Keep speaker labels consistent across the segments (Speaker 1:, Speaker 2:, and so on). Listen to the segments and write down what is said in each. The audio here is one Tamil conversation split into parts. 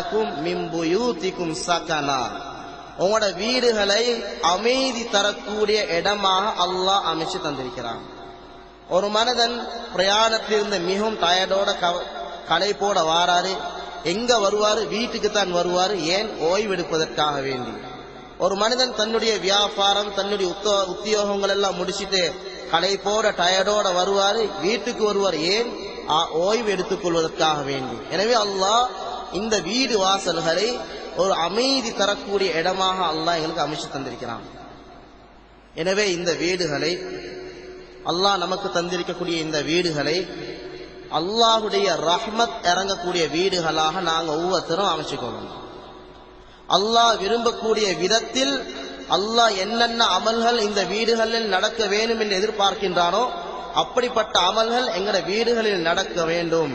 Speaker 1: மிம்புயூத்திக்கும் சகனா. உங்களோட வீடுகளை அமைதி தரக்கூடிய இடமாக அல்லாஹ் அமைச்சு தந்திருக்கிறான். ஒரு மனிதன் பிரயாணத்திலிருந்து மிகவும் டயர்டோட களைப்போட வாராரு. எங்க வருவாரு? வீட்டுக்கு தான் வருவாரு. ஏன்? ஓய்வெடுப்பதற்காக வேண்டி. ஒரு மனிதன் தன்னுடைய வியாபாரம் தன்னுடைய உத்தோ- உத்தியோகங்கள் எல்லாம் முடிச்சிட்டு களைப்போட டயர்டோட வருவாரு. வீட்டுக்கு வருவார். ஏன்? ஆ, ஓய்வு எடுத்துக் கொள்வதற்காக வேண்டி. எனவே அல்லாஹ் இந்த வீடு வாசல்களை ஒரு அமைதி தரக்கூடிய இடமாக அல்லாஹ் எங்களுக்கு அமைச்சு தந்திருக்கிறான். எனவே இந்த வீடுகளை அல்லாஹ் நமக்கு தந்திருக்கக்கூடிய இந்த வீடுகளை அல்லாஹுடைய ரஹ்மத் இறங்கக்கூடிய வீடுகளாக நாங்கள் ஒவ்வொருத்தரும் அமைச்சுக்கணும். அல்லாஹ் விரும்பக்கூடிய விதத்தில் அல்லாஹ் என்னென்ன அமல்கள் இந்த வீடுகளில் நடக்க வேண்டும் என்று எதிர்பார்க்கின்றானோ அப்படிப்பட்ட அமல்கள் எங்களோட வீடுகளில் நடக்க வேண்டும்.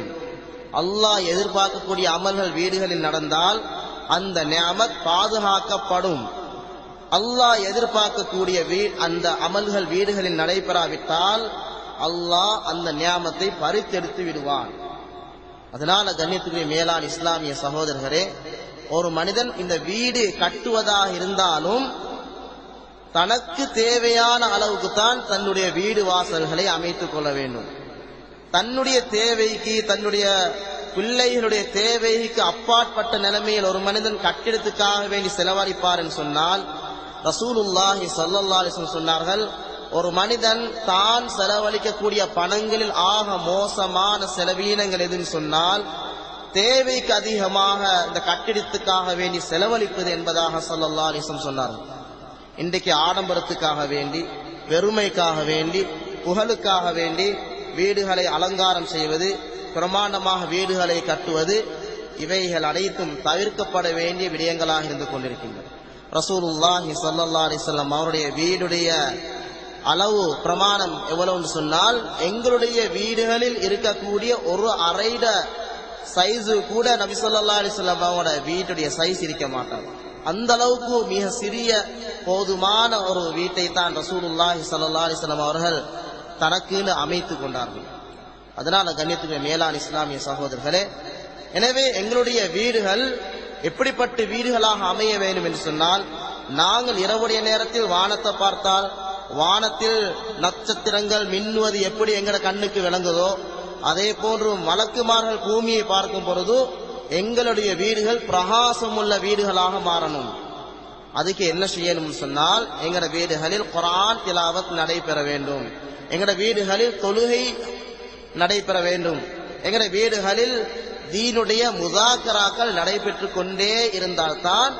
Speaker 1: அல்லாஹ் எதிர்பார்க்கக்கூடிய அமல்கள் வீடுகளில் நடந்தால் அந்த நியமத் பாதுகாக்கப்படும். அல்லாஹ் எதிர்பார்க்கக்கூடிய வீ அந்த அமல்கள் வீடுகளில் நடைபெறாவிட்டால் அல்லாஹ் அந்த நியாமத்தை பறித்தெடுத்து விடுவான். அதனால கண்ணியத்துக்குரிய மேலான் இஸ்லாமிய சகோதரர்களே ஒரு மனிதன் இந்த வீடு கட்டுவதாக இருந்தாலும் தனக்கு தேவையான அளவுக்கு தான் தன்னுடைய வீடு வாசல்களை அமைத்துக் கொள்ள வேண்டும். தன்னுடைய தேவைக்கு தன்னுடைய பிள்ளைகளுடைய தேவைக்கு அப்பாற்பட்ட நிலைமையில் ஒரு மனிதன் கட்டிடத்துக்காக வேண்டி செலவழிப்பார் என்று சொன்னால் ரசூலுல்லாஹி ஸல்லல்லாஹு சொன்னார்கள் ஒரு மனிதன் தான் செலவழிக்கக்கூடிய பணங்களில் ஆக மோசமான செலவீனங்கள் எதுன்னு சொன்னால் தேவைக்கு அதிகமாக இந்த கட்டிடத்துக்காக வேண்டி செலவழிப்பது என்பதாக ஸல்லல்லாஹு அலிசம் சொன்னார்கள். இன்றைக்கு ஆடம்பரத்துக்காக வேண்டி வெறுமைக்காக வேண்டி புகழுக்காக வேண்டி வீடுகளை அலங்காரம் செய்வது பிரமாண்டமாக வீடுகளை கட்டுவது இவைகள் அனைத்தும் தவிர்க்கப்பட வேண்டிய விடயங்களாக இருந்து கொண்டிருக்கின்றன. ரசூலுல்லாஹி சல்லா அலிசல்லாம் அவருடைய வீடுடைய அளவு பிரமாணம் எவ்வளவுன்னு சொன்னால் எங்களுடைய வீடுகளில் இருக்கக்கூடிய ஒரு அறைட சைஸு கூட நபி சொல்லா அலிசல்லாம் அவங்களோட வீட்டுடைய சைஸ் இருக்க மாட்டாங்க அந்த அளவுக்கு மிக சிறிய போதுமான ஒரு வீட்டை தான் ரசூலுல்லாஹி சல்லா அலிசல்லாம் அவர்கள் தனக்குன்னு அமைத்து கொண்டார்கள். அதனால கண்ணியத்துக்கு மேலான இஸ்லாமிய சகோதரர்களே எனவே எங்களுடைய வீடுகள் எப்படிப்பட்ட வீடுகளாக அமைய வேண்டும் என்று சொன்னால் நாங்கள் இரவுடைய நேரத்தில் வானத்தை பார்த்தால் வானத்தில் நட்சத்திரங்கள் மின்னுவது எப்படி எங்கட கண்ணுக்கு விளங்குதோ அதே போன்று மலக்குமார்கள் பூமியை பார்க்கும் பொழுது எங்களுடைய வீடுகள் பிரகாசமுள்ள வீடுகளாக மாறணும். அதுக்கு என்ன செய்யணும்னு சொன்னால் எங்கட வீடுகளில் குரான் திலாவத் நடைபெற வேண்டும். எங்கட வீடுகளில் தொழுகை நடைபெற வேண்டும். எங்கட வீடுகளில் தீனுடைய முதாக்கராக்கள் நடைபெற்று கொண்டே இருந்தால்தான்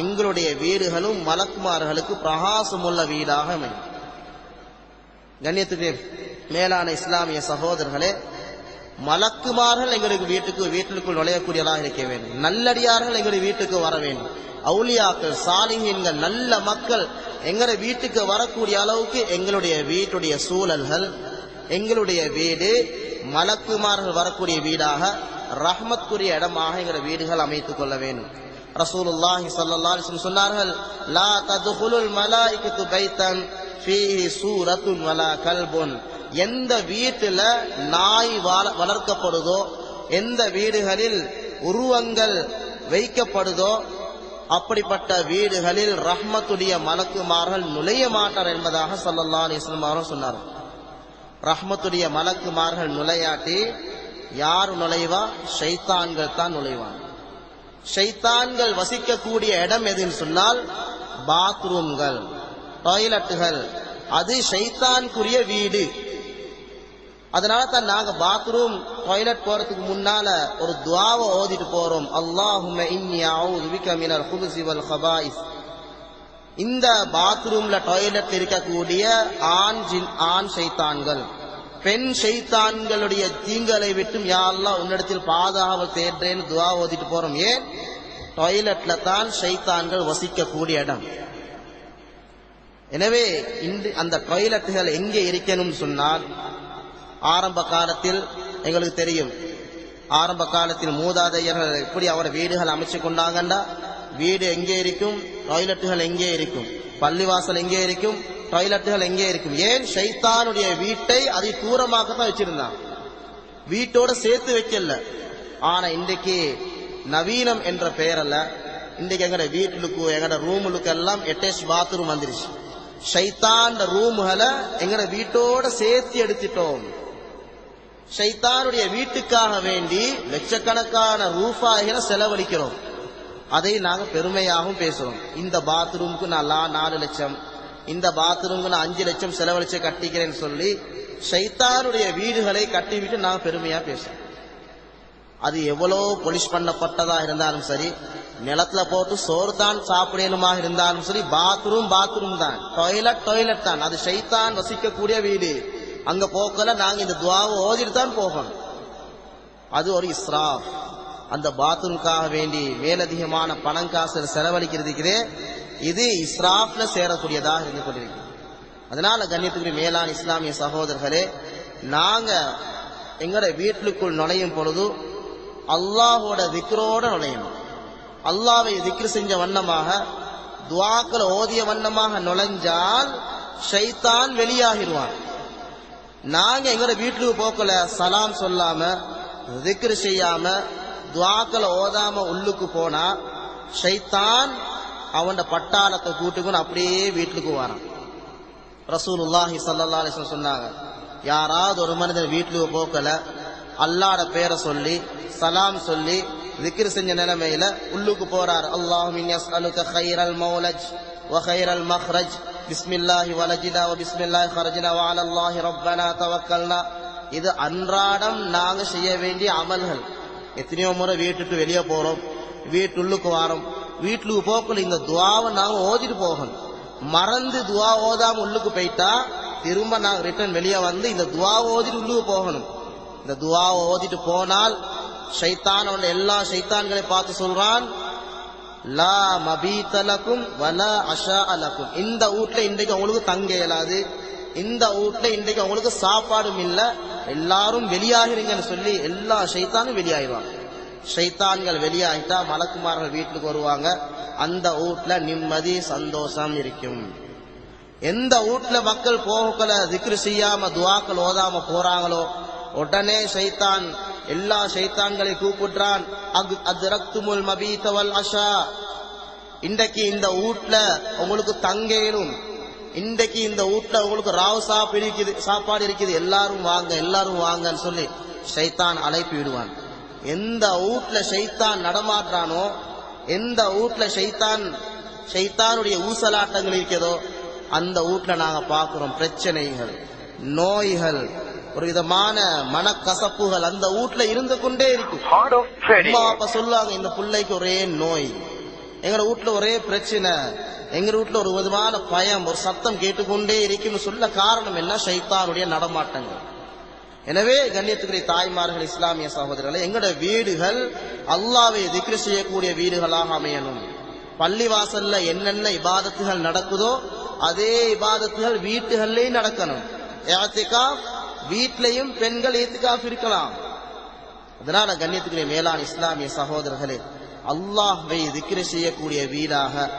Speaker 1: எங்களுடைய வீடுகளும் மலக்குமார்களுக்கு பிரகாசமுள்ள வீடாக அமையும். கண்ணியத்துக்கு மேலான இஸ்லாமிய சகோதரர்களே மலக்குமார்கள் எங்களுக்கு வீட்டுக்கு வீட்டிற்குள் நுழையக்கூடியதாக இருக்க வேண்டும். நல்லடியார்கள் எங்களுடைய வீட்டுக்கு வர வேண்டும். அவுலியாக்கள் சாலிஹீன்கள் நல்ல மக்கள் எங்களுடைய வீட்டுக்கு வரக்கூடிய அளவுக்கு எங்களுடைய வீட்டுடைய சூழல்கள் எங்களுடைய வீடு மலக்குமார்கள் வரக்கூடிய வீடாக ரஹ்மத்துக்குரிய இடமாக எங்களுடைய வீடுகள் அமைத்துக் கொள்ள வேண்டும். ரசூலுல்லாஹி ஸல்லல்லாஹு அலைஹி சொன்னார்கள் லா ததுகுலுல் மலாயிகத்து பைத்தன் ஃபீஹி சூரத்துன் வலா கல்புன். எந்த வீட்டில் நாய் வளர்க்கப்படுதோ எந்த வீடுகளில் உருவங்கள் வைக்கப்படுதோ அப்படிப்பட்ட வீடுகளில் ரஹ்மத்துடைய மலக்குமார்கள் நுழைய மாட்டார் என்பதாக சல்லல்லா அலைஹி அவர்கள் சொன்னார்கள். ரஹ்மத்துடைய மலக்குமார்கள் நுழையாட்டி யார் நுழைவா? ஷைத்தான்கள் தான் நுழைவான். ஷைத்தான்கள் வசிக்கக்கூடிய இடம் எதுன்னு சொன்னால் பாத்ரூம்கள் டாய்லெட்டுகள் அது ஷைத்தான்குரிய வீடு. அதனால தான் நாங்க பாத்ரூம் டாய்லெட் போறதுக்கு முன்னால ஒரு துவாவை ஓதிட்டு போறோம். அல்லாஹும்ம இன்னி அஊது பிக மினல் குபுசி வல் ஹபாயிஸ் இந்த பாத்ரூம்ல டாய்லெட் இருக்கக்கூடிய ஆண் ஜின் ஆண் ஷைத்தான்கள் பெண் ஷைத்தான்களுடைய தீங்களை விட்டும் யாரெல்லாம் உன்னிடத்தில் பாதுகாவல் தேடுறேன்னு துவா ஓதிட்டு போறோம். ஏன்? டாய்லெட்ல தான் ஷைத்தான்கள் வசிக்கக்கூடிய இடம். எனவே இன்று அந்த டாய்லெட்டுகள் எங்கே இருக்கணும்னு சொன்னால் ஆரம்ப காலத்தில் எங்களுக்கு தெரியும். ஆரம்ப காலத்தில் மூதாதையர்கள் எப்படி அவர் வீடுகள் அமைச்சு கொண்டாங்கண்டா? வீடு எங்கே இருக்கும்? டாய்லெட்டுகள் எங்கே இருக்கும்? பள்ளிவாசல் எங்கே இருக்கும்? டாய்லெட்டுகள் எங்கே இருக்கும்? ஏன் ஷைத்தானுடைய வீட்டை அதை தூரமாக தான் வச்சிருந்தான்? வீட்டோட சேர்த்து வைக்கல. ஆனா இன்றைக்கு நவீனம் என்ற பெயரல்ல இன்றைக்கு எங்கட வீட்டுக்கு எங்கட ரூமுக்கு எல்லாம் அட்டாச் பாத்ரூம் வந்துருச்சு. ஷைத்தாண்ட ரூம்களை எங்கட வீட்டோட சேர்த்து எடுத்துட்டோம். ஷைத்தானுடைய வீட்டுக்காக வேண்டி லட்சக்கணக்கான ரூபாய்களை செலவழிக்கிறோம். அதை நாங்கள் பெருமையாகவும் பேசுகிறோம் இந்த பாத்ரூமுக்கு நான் லா- நாலு லட்சம். இந்த பாத்ரூமுக்கு நான் அஞ்சு லட்சம் செலவழிச்சு கட்டிக்கிறேன்னு சொல்லி சைத்தானுடைய வீடுகளை கட்டிவிட்டு நாங்கள் பெருமையாக பேசுகிறோம் அது எவ்வளோ பொலிஷ் பண்ணப்பட்டதாக இருந்தாலும் சரி நிலத்துல போட்டு சோறு தான் சாப்பிடணுமா இருந்தாலும் சரி பாத்ரூம் பாத்ரூம் தான். டாய்லெட் டாய்லெட் தான். அது ஷைத்தான் வசிக்கக்கூடிய வீடு. அங்க போக்கல நாங்க இந்த துவாவை ஓதிட்டு தான் போகணும். அது ஒரு இஸ்ராஃப். அந்த பாத்ரூம்காக வேண்டி மேலதிகமான பணம் காசு செலவழிக்கிறதுக்குதே இது இஸ்ராஃப்ல சேரக்கூடியதாக இருந்து கொண்டிருக்கிறது. அதனால கண்ணியத்துக்குரிய மேலான இஸ்லாமிய சகோதரர்களே நாங்க எங்கட வீட்டுக்குள் நுழையும் பொழுது அல்லாஹோட திக்ரோட நுழையணும். அல்லாவை திக்ரு செஞ்ச வண்ணமாக துவாக்களை ஓதிய வண்ணமாக நுழைஞ்சால் ஷைத்தான் வெளியாகிடுவான். நாங்க எங்களோட வீட்டுக்கு போக்கல சலாம் சொல்லாம திக்ரு செய்யாம துவாக்களை ஓதாம உள்ளுக்கு போனா ஷைத்தான் அவன் பட்டாளத்தை கூட்டுக்குன்னு அப்படியே வீட்டுக்கு வரான். ரசூலுல்லாஹி உல்லாஹி அலைஹி சொன்னாங்க யாராவது ஒரு மனிதன் வீட்டுக்கு போக்கல அல்லாட பேரை சொல்லி சலாம் சொல்லி திக்ர் செஞ்ச நிலைமையில உள்ளுக்கு போறார். அல்லாஹ் மின் யஸ்அலுக கைரல் மௌலஜ் வ கைரல் மக்ரஜ் பிஸ்மில்லாஹி வலஜினா வ பிஸ்மில்லாஹி ஹரஜினா இது அன்றாடம் நாங்க செய்ய வேண்டிய அமல்கள். எத்தனையோ முறை வீட்டுக்கு வெளியே போறோம். வீட்டுள்ளுக்கு வாரோம். வீட்டுக்கு போக்குள்ள இந்த துவாவை நாங்கள் ஓதிட்டு போகணும். மறந்து துவா ஓதாம உள்ளுக்கு போயிட்டா திரும்ப நாங்க ரிட்டர்ன் வெளியே வந்து இந்த துவா ஓதிட்டு உள்ளுக்கு போகணும். இந்த துவாவை ஓதிட்டு போனால் ஷைத்தான் அவன் எல்லா சைத்தான்களை பார்த்து சொல்றான் லா மபீத்தலக்கும் வல அஷா அலக்கும் இந்த வீட்ல இன்றைக்கு அவங்களுக்கு தங்க இயலாது. இந்த வீட்ல இன்றைக்கு அவங்களுக்கு சாப்பாடும் இல்லை. எல்லாரும் வெளியாகிறீங்கன்னு சொல்லி எல்லா ஷைத்தானும் வெளியாகிடுவாங்க ஷைத்தான்கள் வெளியாகிட்டா மலக்குமார்கள் வீட்டுக்கு வருவாங்க. அந்த வீட்ல நிம்மதி சந்தோஷம் இருக்கும். எந்த வீட்ல மக்கள் போகல திக்ரு செய்யாம துவாக்கள் ஓதாம போறாங்களோ உடனே ஷைத்தான் எல்லா ஷைத்தான்களை கூப்பிடுறான். அத்ரக்துமுல் மபீத்தவல் அஷா. இன்றைக்கு இந்த வீட்ல உங்களுக்கு தங்கேனும் இன்றைக்கு இந்த வீட்ல உங்களுக்கு ராவ் சாப்பிடு இருக்குது சாப்பாடு இருக்குது. எல்லாரும் வாங்க எல்லாரும் வாங்கன்னு சொல்லி ஷைத்தான் அழைப்பு விடுவான். எந்த வீட்ல ஷைத்தான் நடமாடுறானோ எந்த வீட்ல ஷைத்தான் ஷைத்தானுடைய ஊசலாட்டங்கள் இருக்கிறதோ அந்த வீட்ல நாங்க பார்க்கிறோம் பிரச்சனைகள் நோய்கள் ஒரு விதமான மனக்கசப்புகள் அந்த வீட்ல இருந்து கொண்டே அப்பா சொல்லுவாங்க இந்த பிள்ளைக்கு ஒரே நோய். எங்கள் வீட்ல ஒரே பிரச்சனை. எங்க வீட்ல ஒரு விதமான பயம் ஒரு சத்தம் கேட்டுக்கொண்டே இருக்கும்னு சொல்ல காரணம் என்ன? ஷைத்தானுடைய நடமாட்டங்கள். எனவே கண்ணியத்துக்குரிய தாய்மார்கள் இஸ்லாமிய சகோதரர்களை எங்களோட வீடுகள் அல்லாவை திக்ரு செய்யக்கூடிய வீடுகளாக அமையணும். பள்ளிவாசல்ல என்னென்ன இபாதத்துகள் நடக்குதோ அதே இபாதத்துகள் வீட்டுகள்லயும் நடக்கணும். ஏத்திகாஃப் வீட்டிலையும் பெண்கள் ஏத்திகாஃப் இருக்கலாம். அதனால கண்ணியத்துக்குரிய மேலான இஸ்லாமிய சகோதரர்களே அல்லாஹ்வை திக்ரு செய்யக்கூடிய வீடாக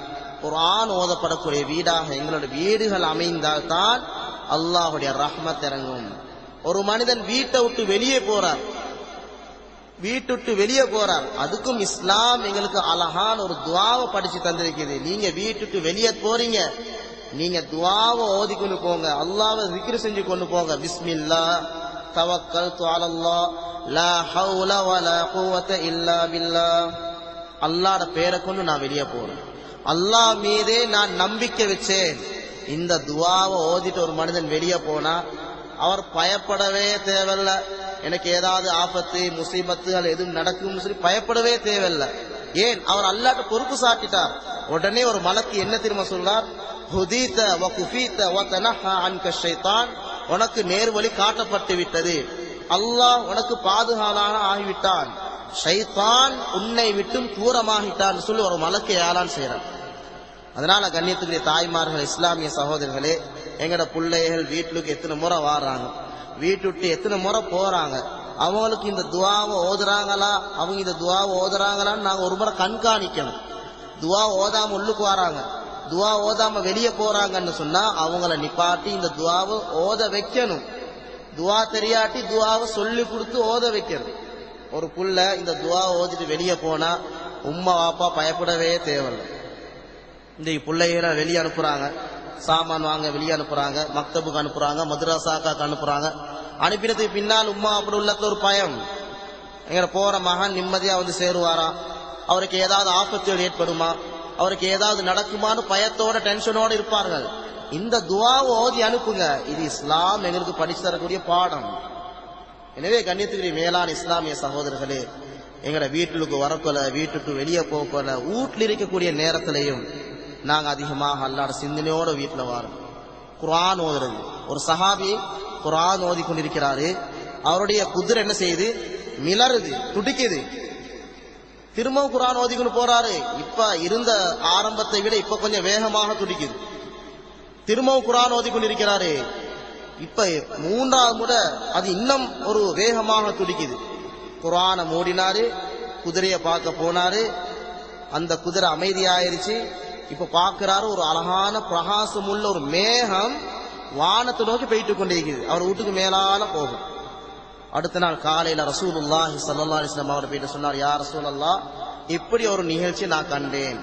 Speaker 1: குரான் ஓதப்படக்கூடிய வீடாக எங்களோட வீடுகள் அமைந்தால் தான் அல்லாஹ்வுடைய ரஹ்மத் இறங்கும். ஒரு மனிதன் வீட்டை விட்டு வெளியே போறார். வீட்டு விட்டு வெளியே போறார். அதுக்கும் இஸ்லாம் எங்களுக்கு அழகான ஒரு துவாவை படிச்சு தந்திருக்குது நீங்க வீட்டுக்கு வெளியே போறீங்க. நீங்க துவாவை ஓதி கொண்டு போங்க. அல்லாவை திக்ரு செஞ்சு கொண்டு போங்க. பிஸ்மில்லா. தவக்கல் துவாலல்லா லா ஹவுல வலா குவத்த இல்லா பில்லா. அல்லாட பேரை கொண்டு நான் வெளியே போறேன் அல்லாஹ் மீதே நான் நம்பிக்கை வச்சேன். இந்த துவாவை ஓதிட்டு ஒரு மனிதன் வெளியே போனா அவர் பயப்படவே தேவையில்ல. எனக்கு ஏதாவது ஆபத்து முசீபத்துகள் எதுவும் நடக்கும்னு சொல்லி பயப்படவே தேவையில்ல. ஏன்? அவர் அல்லாட்ட பொறுப்பு சாட்டிட்டார். உடனே ஒரு மலக்கு என்ன திரும்ப சொல்றார்? ஹுதீத வ குஃபீத வ தனஹா அன்க ஷைத்தான். உனக்கு நேர்வழி காட்டப்பட்டு விட்டது அல்லாஹ் உனக்கு பாதுகாலான ஆகிவிட்டான். ஷைத்தான் உன்னை விட்டும் தூரமாகிட்டான் சொல்லி ஒரு மலக்கு ஏலான் செய்யறான் அதனால கண்ணியத்துக்குரிய தாய்மார்கள் இஸ்லாமிய சகோதரர்களே எங்கட பிள்ளைகள் வீட்டுக்கு எத்தனை முறை வாடுறாங்க வீட்டுட்டு எத்தனை முறை போறாங்க? அவங்களுக்கு இந்த துவாவை ஓதுறாங்களா? அவங்க இந்த துவாவை ஓதுறாங்களான்னு நாங்க ஒரு முறை கண்காணிக்கணும். துவா ஓதாம உள்ளுக்கு வராங்க. துவா ஓதாம வெளியே போறாங்கன்னு சொன்னா அவங்கள நிப்பாட்டி இந்த துவாவை ஓத வைக்கணும். துவா தெரியாட்டி துவாவை சொல்லி கொடுத்து ஓத வைக்கணும். ஒரு புள்ள இந்த துவா ஓதிட்டு வெளியே போனா உம்மா வாப்பா பயப்படவே தேவையில்லை. இந்த பிள்ளைகளை வெளியே அனுப்புறாங்க. சாமான் வாங்க வெளியே அனுப்புறாங்க. மக்தபுக்கு அனுப்புறாங்க. மதுராசாக்காக்கு அனுப்புறாங்க. அனுப்பினதுக்கு பின்னால் உம்மா அப்படி உள்ளத்துல ஒரு பயம். எங்க போற மகன் நிம்மதியா வந்து சேருவாரா? அவருக்கு ஏதாவது ஆபத்துகள் ஏற்படுமா? அவருக்கு ஏதாவது நடக்குமான்னு பயத்தோட டென்ஷனோட இருப்பார்கள். இந்த துவாவை ஓதி அனுப்புங்க. இது இஸ்லாம் எங்களுக்கு படிச்சு தரக்கூடிய பாடம். எனவே கண்ணியத்துக்குரிய மேலான இஸ்லாமிய சகோதரர்களே எங்களை வீட்டுக்கு வரக்கொல வீட்டுக்கு வெளியே போகல வீட்டில் இருக்கக்கூடிய நேரத்திலையும் நாங்கள் அதிகமாக அல்லாட சிந்தனையோட வீட்டில் வரோம். குரான் ஓதுறது. ஒரு சஹாபி குரான் ஓதி கொண்டிருக்கிறாரு. அவருடைய குதிரை என்ன செய்யுது? மிளறுது துடிக்குது. திரும்பவும் குரான் ஓதிக்கொண்டு போறாரு. இப்ப இருந்த ஆரம்பத்தை விட இப்ப கொஞ்சம் வேகமாக துடிக்குது. திரும்பவும் குரான் ஓதி கொண்டிருக்கிறாரு. இப்ப மூன்றாவது முறை அது இன்னும் ஒரு வேகமாக துடிக்குது. குரான மூடினாரு குதிரையை பார்க்க போனாரு அந்த குதிரை அமைதியாயிருச்சு. இப்ப பாக்குறாரு ஒரு அழகான பிரகாசம் உள்ள ஒரு மேகம் வானத்தை நோக்கி போயிட்டு கொண்டிருக்குது. அவர் வீட்டுக்கு மேலால போகும். அடுத்த நாள் காலையில ரசூலுல்லாஹி ஸல்லல்லாஹு சல்லா வஸல்லம் அவர் போயிட்டு சொன்னார் யார் ரசூலல்லாஹ் இப்படி ஒரு நிகழ்ச்சி நான் கண்டேன்.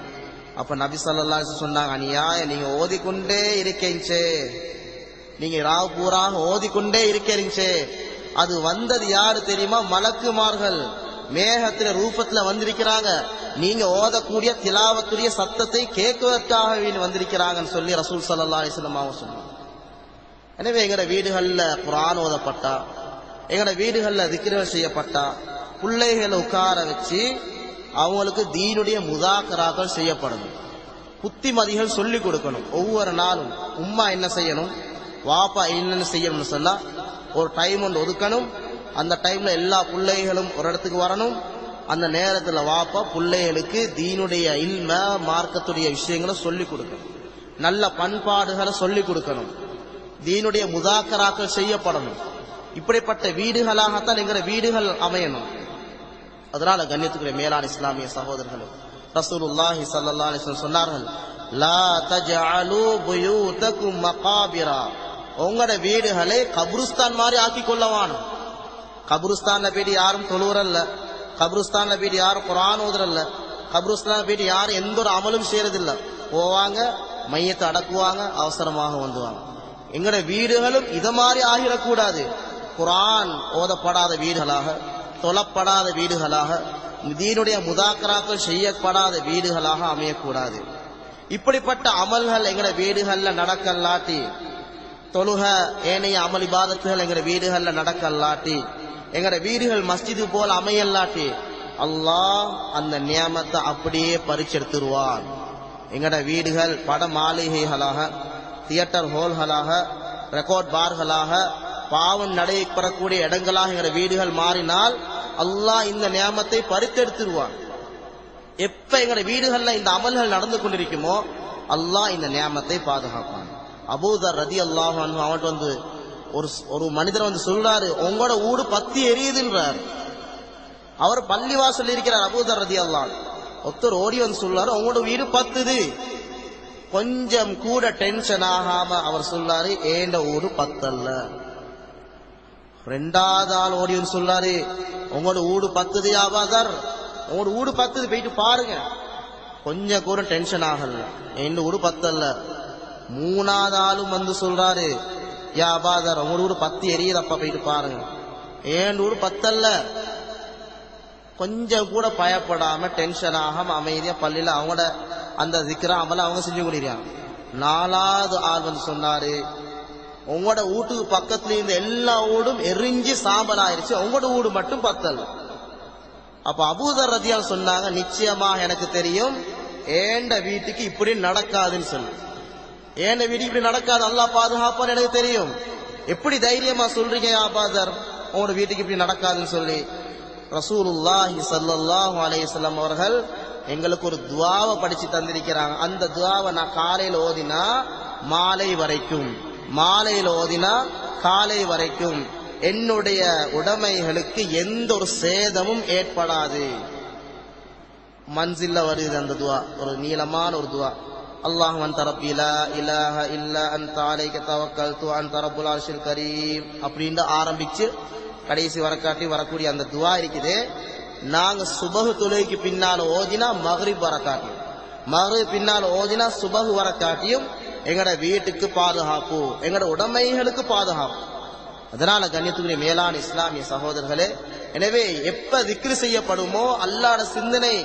Speaker 1: அப்ப நபி சல்லா சொன்னாங்க அநியாய நீங்க ஓதிக்கொண்டே இருக்கீங்களே நீங்க ராவ் பூராக ஓதிக்கொண்டே இருக்கிறீங்களே. அது வந்தது யாரு தெரியுமா? மலக்குமார்கள். மேகத்துல ரூபத்துல வந்திருக்கிறாங்க. நீங்க ஓதக்கூடிய திலாவத்துடைய சத்தத்தை கேட்குவதற்காக வந்திருக்கிறாங்கன்னு சொல்லி ரசூல் சல்லா அலிஸ்லமாவும் சொன்னாங்க. எனவே எங்கட வீடுகள்ல குரான் ஓதப்பட்டா எங்கட வீடுகள்ல திக்ருகள் செய்யப்பட்டா பிள்ளைகளை உட்கார வச்சு அவங்களுக்கு தீனுடைய முதாக்கராக்கள் செய்யப்படணும். புத்திமதிகள் சொல்லிக் கொடுக்கணும். ஒவ்வொரு நாளும் உம்மா என்ன செய்யணும்? வாப்பா என்னென்ன செய்யணும்னு சொன்னா ஒரு டைம் ஒன்று ஒதுக்கணும். அந்த டைம்ல எல்லா பிள்ளைகளும் ஒரு இடத்துக்கு வரணும். அந்த நேரத்தில் வாப்பா பிள்ளைகளுக்கு தீனுடைய இல்ம மார்க்கத்துடைய விஷயங்களை சொல்லிக் கொடுக்கணும். நல்ல பண்பாடுகளை சொல்லிக் கொடுக்கணும். தீனுடைய முதாக்கராக்கள் செய்யப்படணும். இப்படிப்பட்ட வீடுகளாகத்தான் எங்கிற வீடுகள் அமையணும். அதனால கண்ணியத்துக்குரிய மேலான இஸ்லாமிய சகோதரர்கள் ரசூலுல்லாஹி சல்லல்லாஹு அலைஹி வஸல்லம் சொன்னார்கள் லா தஜஅலு புயூதக்கும் மகாபிரா. உங்களோட வீடுகளை கபுருஸ்தான் மாதிரி ஆக்கி கொள்ளவானு கபுருஸ்தான்ல போயிட்டு யாரும் தொழுவுறல்ல. கபுருஸ்தான்ல போயிட்டு யாரும் குரான் ஓதுறல்ல. கபருஸ்தான்ல போயிட்டு யாரும் எந்த ஒரு அமலும் செய்யறதில்ல. போவாங்க மையத்தை அடக்குவாங்க அவசரமாக வந்துவாங்க எங்களோட வீடுகளும் இத மாதிரி ஆகிடக்கூடாது. குரான் ஓதப்படாத வீடுகளாக தொழப்படாத வீடுகளாக தீனுடைய முதாக்கராக்கள் செய்யப்படாத வீடுகளாக அமையக்கூடாது. இப்படிப்பட்ட அமல்கள் எங்களோட வீடுகள்ல நடக்கல்லாட்டி தொழுக ஏனைய அமல் இபாதத்துகள் எங்கட வீடுகள்ல நடக்கல்லாட்டி எங்கட வீடுகள் மஸ்ஜிது போல அமையல்லாட்டி அல்லாஹ் அந்த நியமத்தை அப்படியே பறிச்செடுத்துருவான். எங்கட வீடுகள் பட மாளிகைகளாக தியேட்டர் ஹோல்களாக ரெக்கார்ட் பார்களாக பாவம் நடைபெறக்கூடிய இடங்களாக எங்கட வீடுகள் மாறினால் அல்லாஹ் இந்த நியமத்தை பறித்தெடுத்துருவான். எப்ப எங்கட வீடுகள்ல இந்த அமல்கள் நடந்து கொண்டிருக்குமோ அல்லாஹ் இந்த நியமத்தை பாதுகாப்பான். அபூதர் ரதி அல்லாஹ் அவன்கிட்ட வந்து ஒரு ஒரு மனிதர் வந்து சொல்றாரு உங்களோட ஊடு பத்தி எரியுதுன்றார். அவர் பள்ளிவாசல் இருக்கிறார் அபூதர் ரதி அல்லாஹ் ஒருத்தர் ஓடி வந்து சொல்றாரு உங்களோட வீடு பத்துது. கொஞ்சம் கூட டென்ஷன் ஆகாம அவர் சொல்லாரு ஏண்ட ஊடு பத்தல்ல ரெண்டாவது ஆள் ஓடி வந்து சொல்லாரு உங்களோட ஊடு பத்துது ஆபாதர் உங்களோட ஊடு பத்துது போயிட்டு பாருங்க. கொஞ்சம் கூட டென்ஷன் ஆகல. என் ஊடு பத்தல்ல மூணாவது ஆளும் வந்து சொல்றாரு. யா அபாதர் உங்களோட ஊர் பத்து எரியுதப்பா போயிட்டு பாருங்க. ஏன் ஊர் பத்தல்ல. கொஞ்சம் கூட பயப்படாம டென்ஷன் ஆகாம அமைதியா பள்ளியில அவங்களோட அந்த திக்கிற அமல அவங்க செஞ்சு கொடுக்கிறாங்க நாலாவது ஆள் வந்து சொன்னாரு. உங்களோட வீட்டுக்கு பக்கத்துல இருந்த எல்லா வீடும் எரிஞ்சு சாம்பல் ஆயிருச்சு உங்களோட வீடு மட்டும் பத்தல் அப்ப அபூதர் ரத்தியால் சொன்னாங்க நிச்சயமா எனக்கு தெரியும். ஏண்ட வீட்டுக்கு இப்படி நடக்காதுன்னு சொல்லி. ஏண்ட வீட்டுக்கு இப்படி நடக்காது? அல்லாஹ் பாதுகாப்பான்னு எனக்கு தெரியும். எப்படி தைரியமா சொல்றீங்க ஆபாதர் உங்களோட வீட்டுக்கு இப்படி நடக்காதுன்னு சொல்லி. ரசூலுல்லாஹி ஸல்லல்லாஹு அலைஹி அவர்கள் எங்களுக்கு ஒரு துவாவை படிச்சு தந்திருக்கிறாங்க. அந்த துவாவை நான் காலையில ஓதினா மாலை வரைக்கும். மாலையில ஓதினா காலை வரைக்கும். என்னுடைய உடைமைகளுக்கு எந்த ஒரு சேதமும் ஏற்படாது. மன்சில்ல வருது அந்த துவா. ஒரு நீளமான ஒரு துவா. அல்லாஹ் انت ربي لا اله இல்லா انت عليك توكلت அன்த رب العرش الكريم அப்படின்னு ஆரம்பிச்சு கடைசி வரக்காட்டி வரக்கூடிய அந்த துவா இருக்குது. நாங்க சுபகு தொழுகைக்கு பின்னால ஓதினா மகரிப் வரக்காட்டியும் மகரிப் பின்னால ஓதினா சுபகு வரக்காட்டியும் எங்கட வீட்டுக்கு பாதுகாப்பு எங்கட உடமைகளுக்கு பாதுகாப்பு. அதனால கண்ணியத்துக்குரிய மேலான இஸ்லாமிய சகோதரர்களே எனவே எப்ப திக்ரு செய்யப்படுமோ அல்லாட சிந்தனை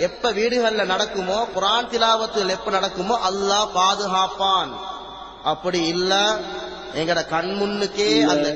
Speaker 1: எப்ப வீடுகள்ல நடக்குமோ குரான் திலாவத்தில் எப்ப நடக்குமோ அல்லாஹ் பாதுகாப்பான். அப்படி இல்ல எங்கட கண் முன்னுக்கே அந்த